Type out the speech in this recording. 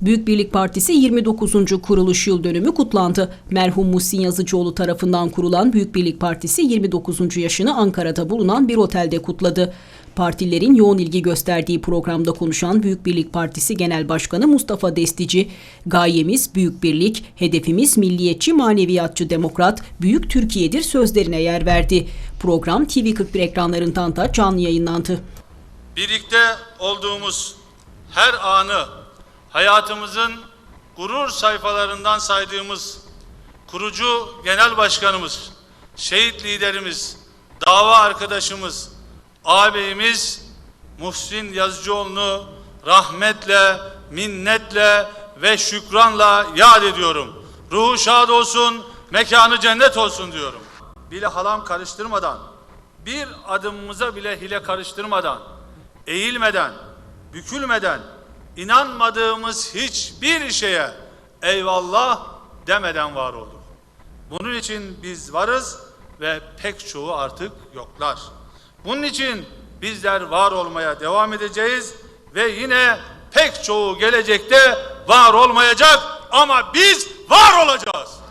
Büyük Birlik Partisi 29. kuruluş yıl dönümü kutlandı. Merhum Muhsin Yazıcıoğlu tarafından kurulan Büyük Birlik Partisi 29. yaşını Ankara'da bulunan bir otelde kutladı. Partilerin yoğun ilgi gösterdiği programda konuşan Büyük Birlik Partisi Genel Başkanı Mustafa Destici, gayemiz Büyük Birlik, hedefimiz milliyetçi, maneviyatçı, demokrat, büyük Türkiye'dir sözlerine yer verdi. Program TV41 ekranlarından da canlı yayınlandı. birlikte olduğumuz her anı hayatımızın gurur sayfalarından saydığımız kurucu genel başkanımız, şehit liderimiz, dava arkadaşımız, ağabeyimiz Muhsin Yazıcıoğlu'nu rahmetle, minnetle ve şükranla yad ediyorum. Ruhu şad olsun, mekanı cennet olsun diyorum. Bile halam karıştırmadan, bir adımımıza bile hile karıştırmadan, eğilmeden, bükülmeden, inanmadığımız hiçbir şeye eyvallah demeden var olduk. Bunun için biz varız ve pek çoğu artık yoklar. Bunun için bizler var olmaya devam edeceğiz ve yine pek çoğu gelecekte var olmayacak ama biz var olacağız.